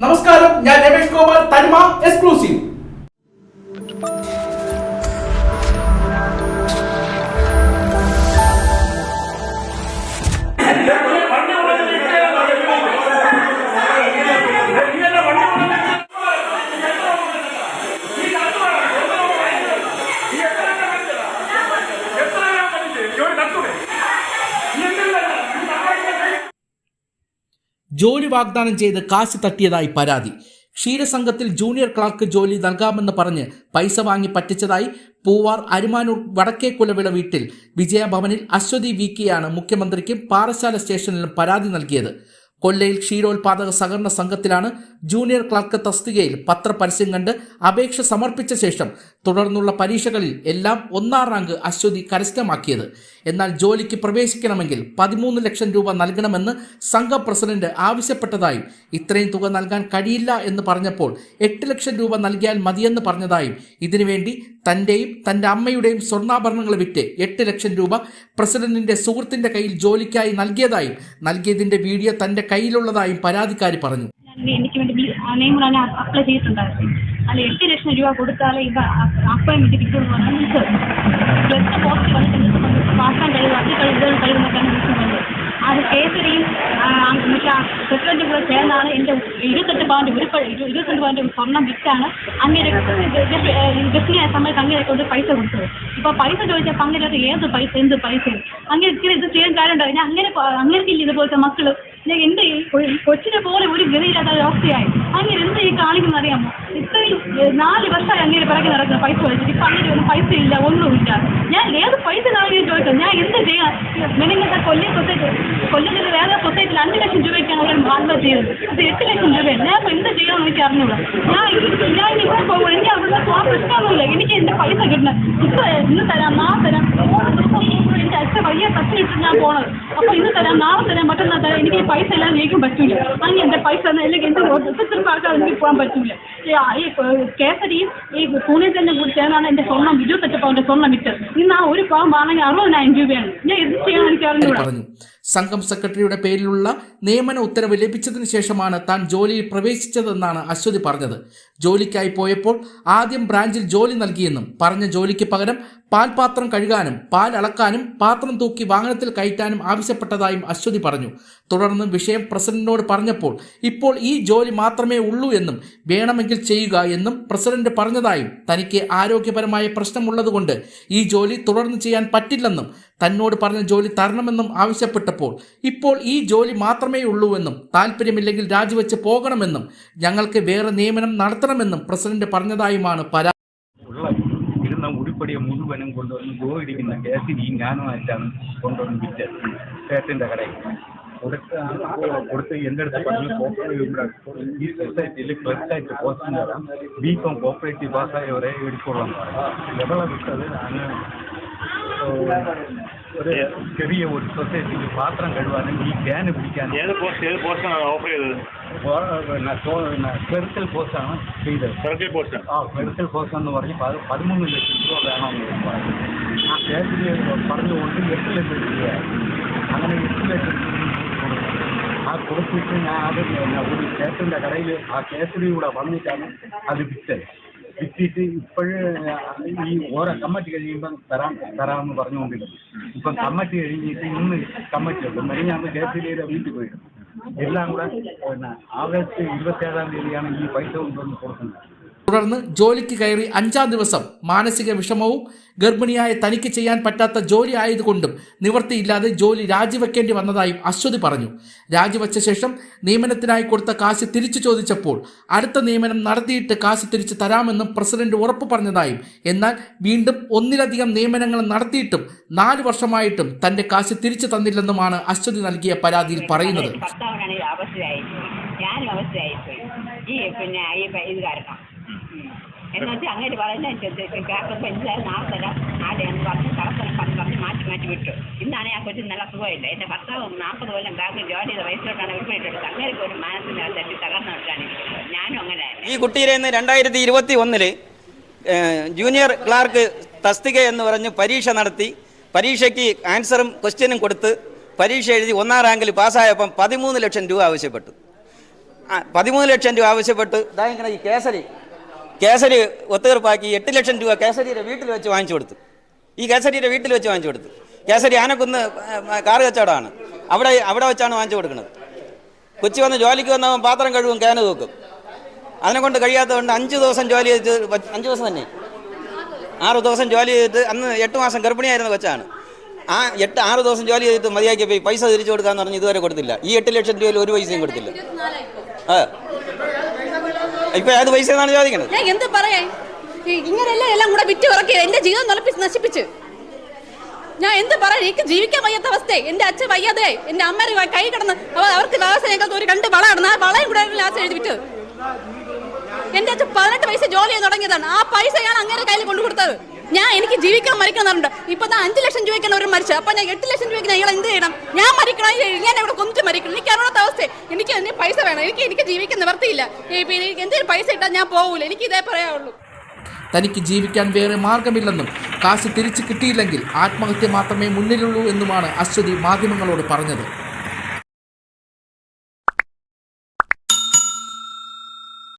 നമസ്കാരം ഞാൻ രമേഷ് ഗോപാൽ തനിമ എക്സ്ക്ലൂസീവ് ജോലി വാഗ്ദാനം ചെയ്ത് കാശ് തട്ടിയതായി പരാതി. ക്ഷീരസംഘത്തിൽ ജൂനിയർ ക്ലാർക്ക് ജോലി നൽകാമെന്ന് പറഞ്ഞ് പൈസ വാങ്ങി പറ്റിച്ചതായി പൂവാർ അരുമാനൂർ വടക്കേക്കുലവിള വീട്ടിൽ വിജയഭവനിൽ അശ്വതി വി കെയാണ് മുഖ്യമന്ത്രിക്കും പാറശാല സ്റ്റേഷനിലും പരാതി നൽകിയത്. കൊല്ലയിൽ ക്ഷീരോത്പാദക സഹകരണ സംഘത്തിലാണ് ജൂനിയർ ക്ലർക്ക് തസ്തികയിൽ പത്രപരസ്യം കണ്ട് അപേക്ഷ സമർപ്പിച്ച ശേഷം തുടർന്നുള്ള പരീക്ഷകളിൽ എല്ലാം ഒന്നാം റാങ്ക് അശ്വതി കരസ്ഥമാക്കിയത്. എന്നാൽ ജോലിക്ക് പ്രവേശിക്കണമെങ്കിൽ പതിമൂന്ന് ലക്ഷം രൂപ നൽകണമെന്ന് സംഘം പ്രസിഡന്റ് ആവശ്യപ്പെട്ടതായും ഇത്രയും തുക നൽകാൻ കഴിയില്ല എന്ന് പറഞ്ഞപ്പോൾ എട്ട് ലക്ഷം രൂപ നൽകിയാൽ മതിയെന്ന് പറഞ്ഞതായും ഇതിനുവേണ്ടി തന്റെയും തന്റെ അമ്മയുടെയും സ്വർണാഭരണങ്ങൾ വിറ്റ് എട്ട് ലക്ഷം രൂപ പ്രസിഡന്റിന്റെ സുഹൃത്തിന്റെ കയ്യിൽ ജോലിക്കായി നൽകിയതായും നൽകിയതിന്റെ വീഡിയോ തന്റെ കയ്യിലുള്ളതായും പരാതിക്കാരി പറഞ്ഞു. അതിൽ എട്ട് ലക്ഷം രൂപ കൊടുത്താലേ ഇവ അപ്പോയിൻമെന്റ് പ്ലസ് ടു പോസ്റ്റ് വന്നിട്ട് പാസ്സാൻ കഴിവ് അത് കഴിയുന്നത് കഴിയുന്നൊക്കെയാണ് വിളിക്കുന്നത്. അത് കേസരിയും മറ്റേ പ്രസിഡന്റും കൂടെ ചേർന്നാണ് എന്റെ ഇരുപത്തെട്ട് പവന്റെ ഒരു ഇരുപത്തെട്ട് പവന്റെ സ്വർണം വിറ്റാണ്. അങ്ങനെ ഗസ്റ്റിനെ സമയത്ത് അങ്ങനെ കൊണ്ട് പൈസ കൊടുത്തത് ഇപ്പൊ പൈസ ചോദിച്ചാൽ അങ്ങനെ ഏത് പൈസ എന്ത് പൈസ? അങ്ങനെ ഇങ്ങനെ ഇത് ചെയ്യാൻ കാര്യമുണ്ടോ ഞാൻ അങ്ങനെ അങ്ങനെ ഇല്ല ഇതുപോലത്തെ മക്കൾ. ഞാൻ എന്റെ കൊച്ചിനെ പോലെ ഒരു ഗതിയില്ലാത്ത അവസ്ഥയായി. അങ്ങനെ എന്ത് ഈ കാണിക്കുന്ന അറിയാമോ ഇത്രയും ഏഹ്, നാല് വർഷമായി അങ്ങനെ പിറകെ നടക്കുന്ന പൈസ വെച്ചിട്ട് ഇപ്പം അങ്ങനെ ഒന്നും പൈസ ഇല്ല ഒന്നുമില്ല ഞാൻ ഏത് പൈസ കാണിക്കാൻ ചോദിച്ചോ? ഞാൻ എന്ത് ചെയ്യാൻ മെനിങ്ങത്തെ കൊല്ലം സൊസൈറ്റി കൊല്ലത്തിൽ വേറെ സൊസൈറ്റിയിൽ അഞ്ച് ലക്ഷം അവർ ആത്മഹത്യ ചെയ്തത് എട്ട് ലക്ഷം രൂപയാണ് ഞാൻ എന്ത് ചെയ്യാമെന്ന് എനിക്ക് അറിഞ്ഞൂടാ. ഞാൻ ഞാൻ ഇവിടെ പോകുമ്പോൾ എനിക്ക് അവിടെ പോകാൻ പ്രശ്നമൊന്നുമില്ല. എനിക്ക് എന്റെ പൈസ കിട്ടണം. ഇപ്പം ഇന്ന് തരാം നാളെ തരാം. മൂന്ന് ദിവസം അച്ഛൻ വലിയ കത്തിലിട്ട് ഞാൻ പോണത് അപ്പോൾ ഇന്ന് തരാം നാളെ തരാം മറ്റന്നാൾ തരാം. എനിക്ക് ഈ പൈസ എല്ലാം ജയിക്കാൻ പറ്റൂല. അങ്ങനെ എന്റെ പൈസ അല്ലെങ്കിൽ എന്റെ ഒത്തിരി ആൾക്കാർ എനിക്ക് പോകാൻ പറ്റൂല. ഈ കേസരിയും ഈ കേസരിയും തന്നെ കൂടി ചേർന്നാണ് എന്റെ സ്വർണം ഇരുപത്തെട്ട് പവന്റെ സ്വർണം വിറ്റത് ഇന്ന് ആ ഒരു പവൻ വാങ്ങണമെങ്കിൽ അറുപതിനായിരം രൂപയാണ്. ഞാൻ എന്ത് ചെയ്യണം എനിക്ക് അറിഞ്ഞൂടാ. സംഘം സെക്രട്ടറിയുടെ പേരിലുള്ള നിയമന ഉത്തരവ് ലഭിച്ചതിന് ശേഷമാണ് താൻ ജോലിയിൽ പ്രവേശിച്ചതെന്നാണ് അശ്വതി പറഞ്ഞത്. ജോലിക്കായി പോയപ്പോൾ ആദ്യം ബ്രാഞ്ചിൽ ജോലി നൽകിയെന്നും പറഞ്ഞ ജോലിക്ക് പകരം പാൽപാത്രം കഴുകാനും പാൽ അളക്കാനും പാത്രം തൂക്കി വാഹനത്തിൽ കയറ്റാനും ആവശ്യപ്പെട്ടതായും അശ്വതി പറഞ്ഞു. തുടർന്ന് വിഷയം പ്രസിഡന്റിനോട് പറഞ്ഞപ്പോൾ ഇപ്പോൾ ഈ ജോലി മാത്രമേ ഉള്ളൂ എന്നും വേണമെങ്കിൽ ചെയ്യുക എന്നും പ്രസിഡന്റ് പറഞ്ഞതായും തനിക്ക് ആരോഗ്യപരമായ പ്രശ്നമുള്ളതുകൊണ്ട് ഈ ജോലി തുടർന്ന് ചെയ്യാൻ പറ്റില്ലെന്നും തന്നോട് പറഞ്ഞ ജോലി തരണമെന്നും ആവശ്യപ്പെട്ടപ്പോൾ ഇപ്പോൾ ഈ ജോലി മാത്രമേ ഉള്ളൂവെന്നും താല്പര്യമില്ലെങ്കിൽ രാജിവെച്ച് പോകണമെന്നും ഞങ്ങൾക്ക് വേറെ നിയമനം നടത്തണമെന്നും പ്രസിഡന്റ് പറഞ്ഞതായുമാണ് പരാതി ഇരുന്ന ഉരുപ്പടിയെ മുഴുവനും കൊണ്ടുവന്ന് ഗോയിടിക്കുന്ന കേസിനെയും ഞാനുമായിട്ടാണ് കൊണ്ടുവന്ന് വിറ്റത്. ചേട്ടന്റെ കടയിൽ. കൊടുത്ത് കൊടുത്ത് എന്റെ അടുത്ത് പറഞ്ഞു കോപ്പറേറ്റീവ് ഈ സൊസൈറ്റിയിൽ ക്ലർക്കായിട്ട് പോസ്റ്റിംഗ് തരാം. ബി കോം കോപ്പറേറ്റീവ് പാസ്സായവരെ എടുക്കുള്ളൂ എവിടെ വിട്ടത്? അങ്ങ് ഒരു ചെറിയ ഒരു സൊസൈറ്റിക്ക് പാത്രം കഴുകാനും ഈ ക്യാന് പിടിക്കാനും ഏത് പോസ്റ്റ് ഏത് പോസ്റ്റാണ് ഓഫർ ചെയ്തത്? ക്ലറിക്കൽ പോസ്റ്റാണ് ചെയ്തത്. സർക്കിൾ പോസ്റ്റ് ആ മെഡിക്കൽ കോഴ്സ് എന്ന് പറഞ്ഞ് പത് പതിമൂന്ന് ലക്ഷം രൂപ വേണമെന്ന് പറഞ്ഞു. ആ കേസിൽ പറഞ്ഞുകൊണ്ട് എട്ട് ലക്ഷം രൂപയായി. അങ്ങനെ എട്ട് ലക്ഷം ആ കൊടുത്തിട്ട് ഞാൻ അത് ഒരു കേസിന്റെ കടയിൽ ആ കേസരി കൂടെ വന്നിട്ടാണ് അത് വിറ്റത്. വിറ്റിട്ട് ഇപ്പോഴ് ഈ ഓരോ കമ്മറ്റി കഴിയുമ്പം തരാം തരാമെന്ന് പറഞ്ഞുകൊണ്ടിരുന്നു. ഇപ്പം കമ്മറ്റി കഴിഞ്ഞിട്ട് ഇന്ന് കമ്മറ്റി ഉണ്ട്. മെനിഞ്ഞാന്ന് കേസിലെ വീട്ടിൽ പോയിരുന്നു. എല്ലാം കൂടെ പിന്നെ ആഗസ്റ്റ് ഇരുപത്തേഴാം തീയതിയാണ് ഈ പൈസ കൊണ്ടുവന്ന് കൊടുക്കുന്നത്. തുടർന്ന് ജോലിക്ക് കയറി അഞ്ചാം ദിവസം മാനസിക വിഷമവും ഗർഭിണിയായ തനിക്ക് ചെയ്യാൻ പറ്റാത്ത ജോലി ആയതുകൊണ്ടും നിവൃത്തിയില്ലാതെ ജോലി രാജിവെക്കേണ്ടി വന്നതായും അശ്വതി പറഞ്ഞു. രാജിവെച്ച ശേഷം നിയമനത്തിനായി കൊടുത്ത കാശ് തിരിച്ചു ചോദിച്ചപ്പോൾ അടുത്ത നിയമനം നടത്തിയിട്ട് കാശ് തിരിച്ചു തരാമെന്നും പ്രസിഡന്റ് ഉറപ്പു പറഞ്ഞതായും എന്നാൽ വീണ്ടും ഒന്നിലധികം നിയമനങ്ങൾ നടത്തിയിട്ടും നാല് വർഷമായിട്ടും തന്റെ കാശ് തിരിച്ചു തന്നില്ലെന്നുമാണ് അശ്വതി നൽകിയ പരാതിയിൽ പറയുന്നത്. അവസ്ഥയായി ഈ പിന്നെ ഈ ഇത് കാരണം. എന്ന് വെച്ചാൽ അങ്ങനെ പറയുന്ന കേൾക്കുമ്പോൾ എന്തായാലും നാളെ തരാം നാളെ എന്ന് പറഞ്ഞ് കളത്തരം പറഞ്ഞ് പറഞ്ഞ് മാറ്റി മാറ്റി വിട്ടു. ഇന്നാണെ ആ കൊച്ചിന് നല്ല സുഖമില്ല. എന്റെ ഭർത്താവ് നാൽപ്പത് കൊല്ലം ബാങ്കിൽ ജോലി ചെയ്ത വയസ്സിലോട്ടാണ് ഉൾപ്പെട്ടിട്ട് അങ്ങനെ ഒരു മനസ്സിന് തെറ്റി തകർന്നു വിട്ടാണ് ഞാനും അങ്ങനെ ഈ കുട്ടിയുടെ ഇന്ന് രണ്ടായിരത്തി ഇരുപത്തി ഒന്നിൽ ജൂനിയർ ക്ലാർക്ക് തസ്തിക എന്ന് പറഞ്ഞ് പരീക്ഷ നടത്തി. പരീക്ഷയ്ക്ക് ആൻസറും ക്വസ്റ്റ്യനും കൊടുത്ത് പരീക്ഷ എഴുതി ഒന്നാം റാങ്കിൽ പാസ്സായപ്പം പതിമൂന്ന് ലക്ഷം രൂപ ആവശ്യപ്പെട്ടു. പതിമൂന്ന് ലക്ഷം രൂപ ആവശ്യപ്പെട്ട് ഈ കേസരി കേസരി ഒത്തുതീർപ്പാക്കി എട്ട് ലക്ഷം രൂപ കേസരിയുടെ വീട്ടിൽ വെച്ച് വാങ്ങിച്ചു കൊടുത്തു. ഈ കേസരിയുടെ വീട്ടിൽ വെച്ച് വാങ്ങിച്ചു കൊടുത്തു. കേസരി ആനക്കുന്ന് കാറ് കച്ചവടമാണ്. അവിടെ അവിടെ വെച്ചാണ് വാങ്ങിച്ചു കൊടുക്കുന്നത്. കൊച്ചി വന്ന് ജോലിക്ക് വന്നവൻ പാത്രം കഴുകും ക്യാന് തൂക്കും. അതിനെ കൊണ്ട് കഴിയാത്തതുകൊണ്ട് അഞ്ച് ദിവസം ജോലി ചെയ്ത് അഞ്ച് ദിവസം തന്നെ. ആറ് ദിവസം ജോലി ചെയ്തിട്ട് അന്ന് എട്ട് മാസം ഗർഭിണിയായിരുന്ന കൊച്ചാണ്. ആ എട്ട് ആറ് ദിവസം ജോലി ചെയ്തിട്ട് മതിയാക്കിയപ്പോൾ ഈ പൈസ തിരിച്ചു കൊടുക്കാന്ന് പറഞ്ഞ് ഇതുവരെ കൊടുത്തില്ല. ഈ എട്ട് ലക്ഷം രൂപയിൽ ഒരു പൈസയും കൊടുത്തില്ല. ആ. ഇപ്പൊ ഏത് പൈസ എന്നാണ് ചോദിക്കുന്നത് ഞാൻ എന്ത് പറയാ? ഇങ്ങനെയല്ലേ എല്ലാം കൂടെ വിറ്റ് ഇറക്കി എന്റെ ജീവിതം നലപ്പിച്ച് നശിപ്പിച്ച്. ഞാൻ എന്ത് പറയാൻ എനിക്ക് ജീവിക്കാൻ വയ്യാത്ത അവസ്ഥയെ എന്റെ അച്ഛൻ വയ്യാതെ എന്റെ അമ്മ കൈ കിടന്ന് അവ- അവർക്ക് വ്യവസായങ്ങൾക്ക് ഒരു രണ്ട് വള കിടന്ന് ആ വളയും കൂടെ ലാസ്റ്റ് എഴുതി വിറ്റ് എന്റെ അച്ഛൻ പതിനെട്ട് പൈസ ജോലി തുടങ്ങിയതാണ്. ആ പൈസ ഞാൻ അങ്ങനെ കയ്യിൽ കൊണ്ടു കൊടുത്തത് ഞാൻ എനിക്ക് ജീവിക്കാൻ മരിക്കണമെന്നുണ്ട് ഇപ്പൊ ദാ അഞ്ച് ലക്ഷം രൂപയ്ക്കാണ് ഒരു മരിച്ചു അപ്പൊ ഞാൻ എട്ട് ലക്ഷം രൂപയ്ക്ക് ഞാൻ എന്ത് ചെയ്യണം? ഞാൻ മരിക്കണം ഞാൻ ഇവിടെ കൊന്നിട്ട് മരിക്കണം. എനിക്ക് അറിയാത്ത അവസ്ഥ. എനിക്ക് അതിന് പൈസ വേണം. എനിക്ക് എനിക്ക് ജീവിക്കാൻ നിവർത്തിയില്ല. എന്തെങ്കിലും പൈസ ഇട്ടാൽ ഞാൻ പോകൂല എനിക്ക് ഇതേ പറയാവുള്ളൂ. തനിക്ക് ജീവിക്കാൻ വേറെ മാർഗമില്ലെന്നും കാശ് തിരിച്ചു കിട്ടിയില്ലെങ്കിൽ ആത്മഹത്യ മാത്രമേ മുന്നിലുള്ളൂ എന്നുമാണ് അശ്വതി മാധ്യമങ്ങളോട് പറഞ്ഞത്.